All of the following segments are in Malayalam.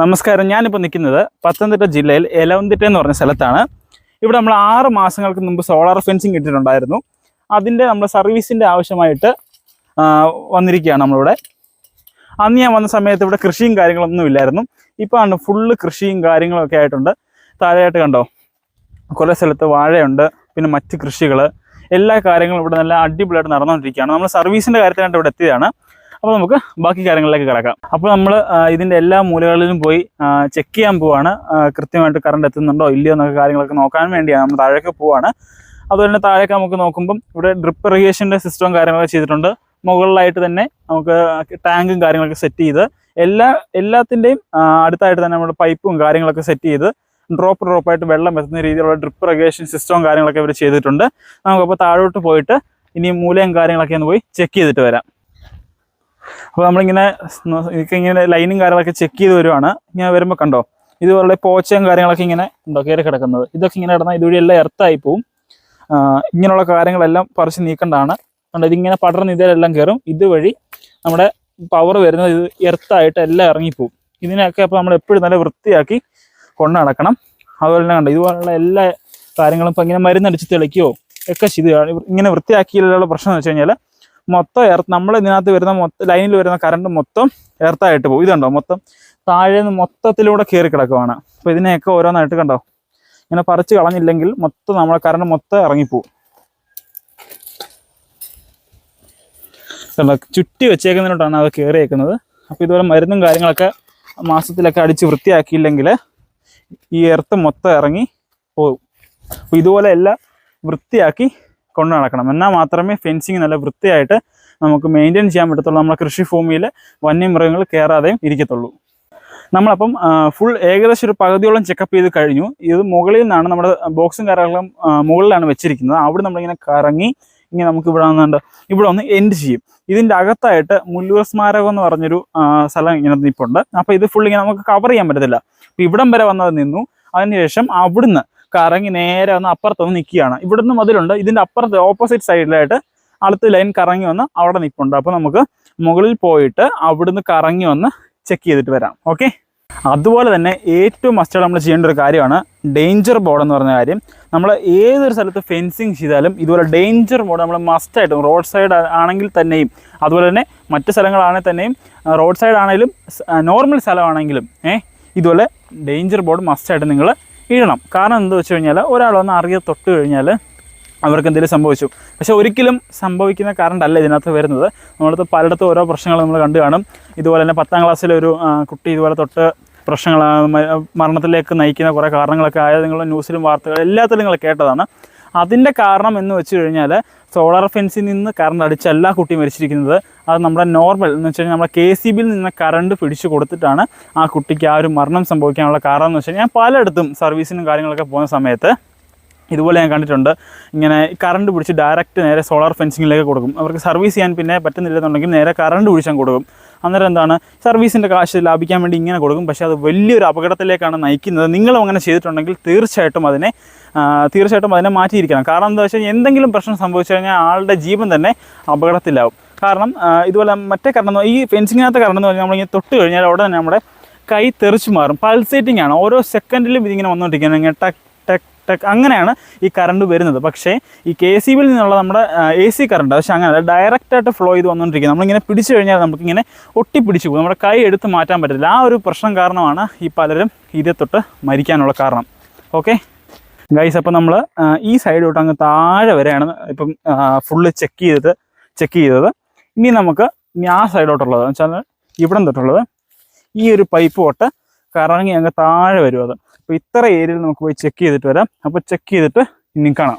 നമസ്കാരം. ഞാനിപ്പോൾ നിൽക്കുന്നത് പത്തനംതിട്ട ജില്ലയിൽ എലവന്തിട്ട എന്ന് പറഞ്ഞ സ്ഥലത്താണ്. ഇവിടെ നമ്മൾ ആറ് മാസങ്ങൾക്ക് മുമ്പ് സോളാർ ഫെൻസിങ് ഇട്ടിട്ടുണ്ടായിരുന്നു. അതിന്റെ നമ്മൾ സർവീസിന്റെ ആവശ്യമായിട്ട് വന്നിരിക്കുകയാണ് നമ്മളിവിടെ. അന്ന് ഞാൻ വന്ന സമയത്ത് ഇവിടെ കൃഷിയും കാര്യങ്ങളൊന്നും ഇല്ലായിരുന്നു. ഇപ്പോൾ ആണ് ഫുള്ള് കൃഷിയും കാര്യങ്ങളൊക്കെ ആയിട്ടുണ്ട്. താഴെയായിട്ട് കണ്ടോ കുറേ സ്ഥലത്ത് വാഴയുണ്ട് പിന്നെ മറ്റ് കൃഷികൾ എല്ലാ കാര്യങ്ങളും ഇവിടെ നല്ല അടിപൊളിയായിട്ട് നടന്നുകൊണ്ടിരിക്കുകയാണ്. നമ്മൾ സർവീസിന്റെ കാര്യത്തിനായിട്ട് ഇവിടെ എത്തിയതാണ്. അപ്പോൾ നമുക്ക് ബാക്കി കാര്യങ്ങളിലേക്ക് കിടക്കാം. അപ്പോൾ നമ്മൾ ഇതിന്റെ എല്ലാ മൂലകളിലും പോയി ചെക്ക് ചെയ്യാൻ പോവാണ്. കൃത്യമായിട്ട് കറണ്ട് എത്തുന്നുണ്ടോ ഇല്ലയോ എന്നൊക്കെ കാര്യങ്ങളൊക്കെ നോക്കാൻ വേണ്ടിയാണ് നമ്മൾ താഴേക്ക് പോവാണ്. അതുപോലെ തന്നെ താഴേക്ക് നമുക്ക് നോക്കുമ്പം ഇവിടെ ഡ്രിപ്പ് ഇറിഗേഷന്റെ സിസ്റ്റവും കാര്യങ്ങളൊക്കെ ചെയ്തിട്ടുണ്ട്. മുകളിലായിട്ട് തന്നെ നമുക്ക് ടാങ്കും കാര്യങ്ങളൊക്കെ സെറ്റ് ചെയ്ത് എല്ലാ എല്ലാത്തിന്റെയും അടുത്തായിട്ട് തന്നെ നമ്മുടെ പൈപ്പും കാര്യങ്ങളൊക്കെ സെറ്റ് ചെയ്ത് ഡ്രോപ്പ് ഡ്രോപ്പായിട്ട് വെള്ളം എത്തുന്ന രീതിയിലുള്ള ഡ്രിപ്പ് ഇറിഗേഷൻ സിസ്റ്റവും കാര്യങ്ങളൊക്കെ ഇവർ ചെയ്തിട്ടുണ്ട്. നമുക്കപ്പോൾ താഴോട്ട് പോയിട്ട് ഇനി മൂലയും കാര്യങ്ങളൊക്കെ ഒന്ന് പോയി ചെക്ക് ചെയ്തിട്ട് വരാം. അപ്പോൾ നമ്മളിങ്ങനെ ഇങ്ങനെ ലൈനും കാര്യങ്ങളൊക്കെ ചെക്ക് ചെയ്ത് വരുവാണ്. ഇങ്ങനെ വരുമ്പോൾ കണ്ടോ ഇതുപോലെ പോച്ചയും കാര്യങ്ങളൊക്കെ ഇങ്ങനെ ഉണ്ടോ കയറി കിടക്കുന്നത്. ഇതൊക്കെ ഇങ്ങനെ കിടന്നാൽ ഇതുവഴി എല്ലാം എർത്തായി പോവും. ഇങ്ങനെയുള്ള കാര്യങ്ങളെല്ലാം പറിച്ച് നീക്കേണ്ടതാണ്. കണ്ടോ ഇതിങ്ങനെ പടർന്ന് ഇതിലെല്ലാം കയറും ഇതുവഴി നമ്മുടെ പവർ വരുന്നത് ഇത് എർത്തായിട്ട് എല്ലാം ഇറങ്ങിപ്പോവും. ഇതിനൊക്കെ അപ്പോൾ നമ്മൾ എപ്പോഴും നല്ല വൃത്തിയാക്കി കൊണ്ടു നടക്കണം. അതുപോലെ തന്നെ കണ്ടോ ഇതുപോലുള്ള എല്ലാ കാര്യങ്ങളും ഇപ്പോൾ ഇങ്ങനെ മരുന്നടിച്ച് തെളിക്കുകയോ ഒക്കെ ചെയ്ത് ഇങ്ങനെ വൃത്തിയാക്കിയുള്ള പ്രശ്നം എന്ന് വെച്ച് കഴിഞ്ഞാൽ മൊത്തം എർത്ത് നമ്മൾ ഇതിനകത്ത് വരുന്ന മൊത്തം ലൈനിൽ വരുന്ന കറണ്ട് മൊത്തം എർത്തായിട്ട് പോകും. ഇതുണ്ടോ? മൊത്തം താഴെ നിന്ന് മൊത്തത്തിലൂടെ കയറി കിടക്കുവാണ്. അപ്പോൾ ഇതിനെയൊക്കെ ഓരോന്നായിട്ട് കണ്ടോ? ഇങ്ങനെ പറിച്ച് കളഞ്ഞില്ലെങ്കിൽ മൊത്തം നമ്മളെ കറണ്ട് മൊത്തം ഇറങ്ങിപ്പോവും. ചുറ്റി വെച്ചേക്കുന്നതിനോട്ടാണ് അത് കയറിയേക്കുന്നത്. അപ്പോൾ ഇതുപോലെ മരുന്നും കാര്യങ്ങളൊക്കെ മാസത്തിലൊക്കെ അടിച്ച് വൃത്തിയാക്കിയില്ലെങ്കിൽ ഈ എർത്ത് മൊത്തം ഇറങ്ങി പോകും അപ്പോൾ ഇതുപോലെ എല്ലാം വൃത്തിയാക്കി കൊണ്ടു നടക്കണം. എന്നാൽ മാത്രമേ ഫെൻസിങ് നല്ല വൃത്തിയായിട്ട് നമുക്ക് മെയിന്റെയിൻ ചെയ്യാൻ പറ്റത്തുള്ളൂ. നമ്മുടെ കൃഷി ഭൂമിയിൽ വന്യമൃഗങ്ങൾ കയറാതെയും ഇരിക്കത്തുള്ളൂ. നമ്മളപ്പം ഫുൾ ഏകദേശം ഒരു പകുതിയോളം ചെക്കപ്പ് ചെയ്ത് കഴിഞ്ഞു. ഇത് മുകളിൽ നിന്നാണ് നമ്മുടെ ബോക്സും കാര്യങ്ങളും മുകളിലാണ് വെച്ചിരിക്കുന്നത്. അവിടെ നമ്മളിങ്ങനെ കറങ്ങി ഇങ്ങനെ നമുക്ക് ഇവിടെ വന്നുണ്ട് ഇവിടെ ഒന്ന് എൻഡ് ചെയ്യും. ഇതിന്റെ അകത്തായിട്ട് മുല്ലൂർ സ്മാരകം എന്ന് പറഞ്ഞൊരു സ്ഥലം ഇങ്ങനെ നിൽപ്പുണ്ട് അപ്പോൾ ഇത് ഫുൾ ഇങ്ങനെ നമുക്ക് കവർ ചെയ്യാൻ പറ്റത്തില്ല. അപ്പോൾ ഇവിടം വരെ വന്നത് നിന്നു. അതിനുശേഷം അവിടുന്ന് കറങ്ങി നേരെ വന്ന് അപ്പുറത്തൊന്ന് നിൽക്കുകയാണ് ഇവിടുന്ന് മതിലുണ്ട്. ഇതിന്റെ അപ്പുറത്ത് ഓപ്പോസിറ്റ് സൈഡിലായിട്ട് അടുത്ത ലൈൻ കറങ്ങി വന്ന് അവിടെ നിൽപ്പുണ്ട് അപ്പോൾ നമുക്ക് മുകളിൽ പോയിട്ട് അവിടുന്ന് കറങ്ങി വന്ന് ചെക്ക് ചെയ്തിട്ട് വരാം. ഓക്കെ അതുപോലെ തന്നെ ഏറ്റവും മസ്റ്റായിട്ട് നമ്മൾ ചെയ്യേണ്ട ഒരു കാര്യമാണ് ഡേഞ്ചർ ബോർഡ് എന്ന് പറഞ്ഞ കാര്യം. നമ്മൾ ഏതൊരു സ്ഥലത്ത് ഫെൻസിങ് ചെയ്താലും ഇതുപോലെ ഡേഞ്ചർ ബോർഡ് നമ്മൾ മസ്റ്റായിട്ടും റോഡ് സൈഡ് ആണെങ്കിൽ തന്നെയും അതുപോലെ തന്നെ മറ്റ് സ്ഥലങ്ങളാണെങ്കിൽ തന്നെയും റോഡ് സൈഡ് ആണെങ്കിലും നോർമൽ സ്ഥലമാണെങ്കിലും ഏഹ് ഇതുപോലെ ഡേഞ്ചർ ബോർഡ് മസ്റ്റായിട്ട് നിങ്ങൾ ഇടണം. കാരണം എന്താ വെച്ച് കഴിഞ്ഞാൽ ഒരാൾ വന്ന് അറിയ തൊട്ട് കഴിഞ്ഞാൽ അവർക്ക് എന്തെങ്കിലും സംഭവിച്ചു. പക്ഷേ ഒരിക്കലും സംഭവിക്കുന്ന കറണ്ട് ഇതിനകത്ത് വരുന്നത്. നമ്മളടുത്ത് പലയിടത്തും ഓരോ പ്രശ്നങ്ങൾ നമ്മൾ കണ്ടു കാണും. ഇതുപോലെ തന്നെ പത്താം ക്ലാസ്സിലെ ഒരു കുട്ടി ഇതുപോലെ തൊട്ട് പ്രശ്നങ്ങൾ മരണത്തിലേക്ക് നയിക്കുന്ന കുറേ കാരണങ്ങളൊക്കെ ആയത് നിങ്ങൾ ന്യൂസിലും വാർത്തകളും എല്ലാത്തിലും നിങ്ങൾ കേട്ടതാണ്. അതിന്റെ കാരണം എന്ന് വെച്ച് കഴിഞ്ഞാൽ സോളാർ ഫെൻസിൽ നിന്ന് കറണ്ട് അടിച്ചല്ല കുട്ടി മരിച്ചിരിക്കുന്നത് അത് നമ്മുടെ നോർമൽ എന്ന് വെച്ച് കഴിഞ്ഞാൽ നമ്മുടെ കെ സി ബിയിൽ നിന്ന് കറണ്ട് പിടിച്ചു കൊടുത്തിട്ടാണ് ആ കുട്ടിക്ക് ആ ഒരു മരണം സംഭവിക്കാനുള്ള കാരണം എന്ന് വെച്ച് കഴിഞ്ഞാൽ പലയിടത്തും സർവീസിനും കാര്യങ്ങളൊക്കെ പോകുന്ന സമയത്ത് ഇതുപോലെ ഞാൻ കണ്ടിട്ടുണ്ട്. ഇങ്ങനെ കറണ്ട് പിടിച്ച് ഡയറക്റ്റ് നേരെ സോളാർ ഫെൻസിങ്ങിലേക്ക് കൊടുക്കും. അവർക്ക് സർവീസ് ചെയ്യാൻ പിന്നെ പറ്റുന്നില്ലെന്നുണ്ടെങ്കിൽ നേരെ കറണ്ട് പിടിച്ചാൽ കൊടുക്കും. അന്നേരം എന്താണ്? സർവീസിന്റെ കാശ് ലാഭിക്കാൻ വേണ്ടി ഇങ്ങനെ കൊടുക്കും. പക്ഷേ അത് വലിയൊരു അപകടത്തിലേക്കാണ് നയിക്കുന്നത്. നിങ്ങളും അങ്ങനെ ചെയ്തിട്ടുണ്ടെങ്കിൽ തീർച്ചയായിട്ടും അതിനെ തീർച്ചയായിട്ടും അതിനെ മാറ്റിയിരിക്കണം. കാരണം എന്താ വെച്ചാൽ എന്തെങ്കിലും പ്രശ്നം സംഭവിച്ചു കഴിഞ്ഞാൽ ആളുടെ ജീവൻ തന്നെ അപകടത്തിലാവും. കാരണം ഇതുപോലെ മറ്റേ കാരണം ഈ ഫെൻസിങ്ങിനകത്ത് കാരണം എന്ന് പറഞ്ഞാൽ നമ്മളിങ്ങനെ തൊട്ട് കഴിഞ്ഞാൽ അവിടെ തന്നെ നമ്മുടെ കൈ തെറിച്ചു മാറും. പൾസേറ്റിംഗ് ആണ്. ഓരോ സെക്കൻഡിലും ഇതിങ്ങനെ വന്നുകൊണ്ടിരിക്കുന്നത് ഇങ്ങനെ ടക്ക് ടക്ക് അങ്ങനെയാണ് ഈ കറണ്ട് വരുന്നത്. പക്ഷേ ഈ കെ സി ബിയിൽ നിന്നുള്ള നമ്മുടെ എ സി കറണ്ട് പക്ഷേ അങ്ങനെ ഡയറക്റ്റായിട്ട് ഫ്ലോ ചെയ്ത് വന്നുകൊണ്ടിരിക്കുന്നത് നമ്മളിങ്ങനെ പിടിച്ചു കഴിഞ്ഞാൽ നമുക്കിങ്ങനെ ഒട്ടിപ്പിടിച്ചു പോകും. നമ്മുടെ കൈ എടുത്ത് മാറ്റാൻ പറ്റില്ല ആ ഒരു പ്രശ്നം കാരണമാണ് ഈ പലരും ഇതേ തൊട്ട് മരിക്കാനുള്ള കാരണം. ഓക്കെ? ഗൈസ് അപ്പം നമ്മൾ ഈ സൈഡ് തൊട്ട് അങ്ങ് താഴെ വരെയാണ് ഇപ്പം ഫുള്ള് ചെക്ക് ചെയ്തിട്ട് ചെക്ക് ചെയ്തത്. ഇനി നമുക്ക് ആ സൈഡോട്ടുള്ളത് എന്ന് വെച്ചാൽ ഇവിടം തൊട്ടുള്ളത് ഈ ഒരു പൈപ്പ് തൊട്ട് കറങ്ങി അങ്ങ് താഴെ വരും അത്. അപ്പോൾ ഇത്ര ഏരിയയിൽ നമുക്ക് പോയി ചെക്ക് ചെയ്തിട്ട് വരാം. അപ്പോൾ ചെക്ക് ചെയ്തിട്ട് ഇനി കാണാം.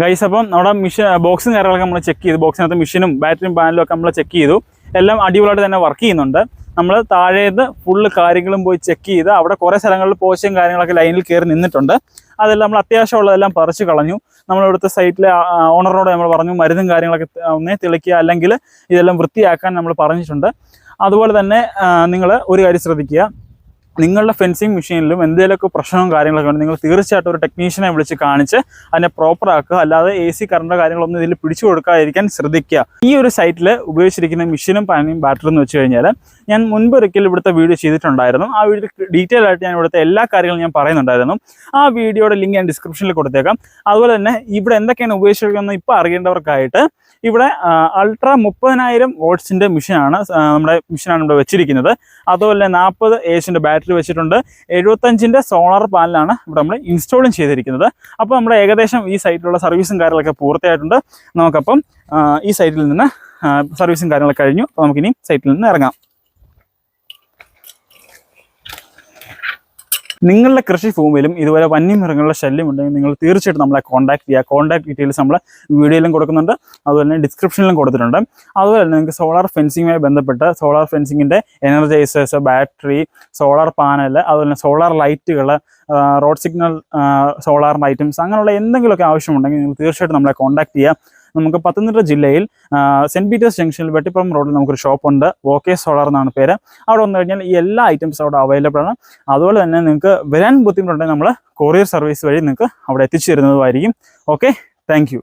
ഗൈസ് അപ്പം നമ്മുടെ മിഷൻ ബോക്സും കാര്യങ്ങളൊക്കെ നമ്മൾ ചെക്ക് ചെയ്തു. ബോക്സിനകത്ത് മിഷീനും ബാറ്ററിയും പാനലും ഒക്കെ നമ്മൾ ചെക്ക് ചെയ്തു. എല്ലാം അടിപൊളിയായിട്ട് തന്നെ വർക്ക് ചെയ്യുന്നുണ്ട്. നമ്മൾ താഴേന്ന് ഫുള്ള് കാര്യങ്ങളും പോയി ചെക്ക് ചെയ്ത് അവിടെ കുറേ സ്ഥലങ്ങളിൽ പോശയും കാര്യങ്ങളൊക്കെ ലൈനിൽ കയറി നിന്നിട്ടുണ്ട്. അതെല്ലാം നമ്മൾ അത്യാവശ്യമുള്ളതെല്ലാം പറിച്ച് കളഞ്ഞു. നമ്മൾ ഇവിടുത്തെ സൈറ്റിലെ ഓണറിനോട് നമ്മൾ പറഞ്ഞു മരുന്നും കാര്യങ്ങളൊക്കെ ഒന്നേ തെളിക്കുക അല്ലെങ്കിൽ ഇതെല്ലാം വൃത്തിയാക്കാൻ നമ്മൾ പറഞ്ഞിട്ടുണ്ട്. അതുപോലെ തന്നെ നിങ്ങൾ ഒരു കാര്യം ശ്രദ്ധിക്കുക. നിങ്ങളുടെ ഫെൻസിങ് മെഷീനിലും എന്തെങ്കിലുമൊക്കെ പ്രശ്നവും കാര്യങ്ങളൊക്കെ ഉണ്ട് നിങ്ങൾ തീർച്ചയായിട്ടും ഒരു ടെക്നീഷ്യനെ വിളിച്ച് കാണിച്ച് അതിനെ പ്രോപ്പർ ആക്കുക. അല്ലാതെ എ സി കറണ്ടോ കാര്യങ്ങളൊന്നും ഇതിൽ പിടിച്ചു കൊടുക്കാതിരിക്കാൻ ശ്രദ്ധിക്കുക. ഈ ഒരു സൈറ്റിൽ ഉപയോഗിച്ചിരിക്കുന്ന മെഷീനും പാനിയും ബാറ്ററി എന്ന് വെച്ച് കഴിഞ്ഞാൽ ഞാൻ മുൻപ് ഒരിക്കൽ ഇവിടുത്തെ വീഡിയോ ചെയ്തിട്ടുണ്ടായിരുന്നു. ആ വീഡിയോ ഡീറ്റെയിൽ ആയിട്ട് ഞാൻ ഇവിടുത്തെ എല്ലാ കാര്യങ്ങളും ഞാൻ പറയുന്നുണ്ടായിരുന്നു. ആ വീഡിയോയുടെ ലിങ്ക് ഞാൻ ഡിസ്ക്രിപ്ഷനിൽ കൊടുത്തേക്കാം. അതുപോലെ തന്നെ ഇവിടെ എന്തൊക്കെയാണ് ഉപയോഗിച്ചിരിക്കുന്നത് ഇപ്പോൾ അറിയേണ്ടവർക്കായിട്ട് ഇവിടെ അൾട്രാ മുപ്പതിനായിരം വോട്ട്സിന്റെ മെഷീനാണ് നമ്മുടെ മെഷീനാണ് ഇവിടെ വെച്ചിരിക്കുന്നത്. അതുപോലെ നാൽപ്പത് ഏഷ്യന്റെ ബാറ്ററി വെച്ചിട്ടുണ്ട്. എഴുപത്തഞ്ചിന്റെ സോളാർ പാനലാണ് ഇവിടെ നമ്മൾ ഇൻസ്റ്റാളും ചെയ്തിരിക്കുന്നത്. അപ്പോൾ നമ്മുടെ ഏകദേശം ഈ സൈറ്റിലുള്ള സർവീസും കാര്യങ്ങളൊക്കെ പൂർത്തിയായിട്ടുണ്ട്. നമുക്കപ്പം ഈ സൈറ്റിൽ നിന്ന് സർവീസും കാര്യങ്ങളൊക്കെ കഴിഞ്ഞു. അപ്പോൾ നമുക്കിനി സൈറ്റിൽ നിന്ന് ഇറങ്ങാം. നിങ്ങളുടെ കൃഷി ഭൂമിയിലും ഇതുപോലെ വന്യമൃഗങ്ങളുടെ ശല്യം ഉണ്ടെങ്കിൽ നിങ്ങൾ തീർച്ചയായിട്ടും നമ്മളെ കോൺടാക്ട് ചെയ്യുക. കോൺടാക്ട് ഡീറ്റെയിൽസ് നമ്മൾ വീഡിയോയിലും കൊടുക്കുന്നുണ്ട്. അതുപോലെ തന്നെ ഡിസ്ക്രിപ്ഷനിലും കൊടുത്തിട്ടുണ്ട്. അതുപോലെ തന്നെ നിങ്ങൾക്ക് സോളാർ ഫെൻസിങ്ങുമായി ബന്ധപ്പെട്ട് സോളാർ ഫെൻസിങ്ങിന്റെ എനർജൈസേഴ്സ് ബാറ്ററി സോളാർ പാനൽ അതുപോലെ തന്നെ സോളാർ ലൈറ്റുകൾ റോഡ് സിഗ്നൽ സോളാർ ഐറ്റംസ് അങ്ങനെയുള്ള എന്തെങ്കിലുമൊക്കെ ആവശ്യമുണ്ടെങ്കിൽ നിങ്ങൾ തീർച്ചയായിട്ടും നമ്മളെ കോൺടാക്ട് ചെയ്യുക. നമുക്ക് പത്തനംതിട്ട ജില്ലയിൽ സെന്റ് പീറ്റേഴ്സ് ജംഗ്ഷനിൽ വെട്ടിപ്പുറം റോഡിൽ നമുക്കൊരു ഷോപ്പ് ഉണ്ട് ഓക്കെ സോളാർ എന്നാണ് പേര്. അവിടെ വന്നു കഴിഞ്ഞാൽ ഈ എല്ലാ ഐറ്റംസും അവിടെ അവൈലബിൾ ആണ്. അതുപോലെ തന്നെ നിങ്ങൾക്ക് വരാൻ ബുദ്ധിമുട്ടുണ്ടെങ്കിൽ നമ്മൾ കൊറിയർ സർവീസ് വഴി നിങ്ങൾക്ക് അവിടെ എത്തിച്ചു തരുന്നതുമായിരിക്കും. Okay thank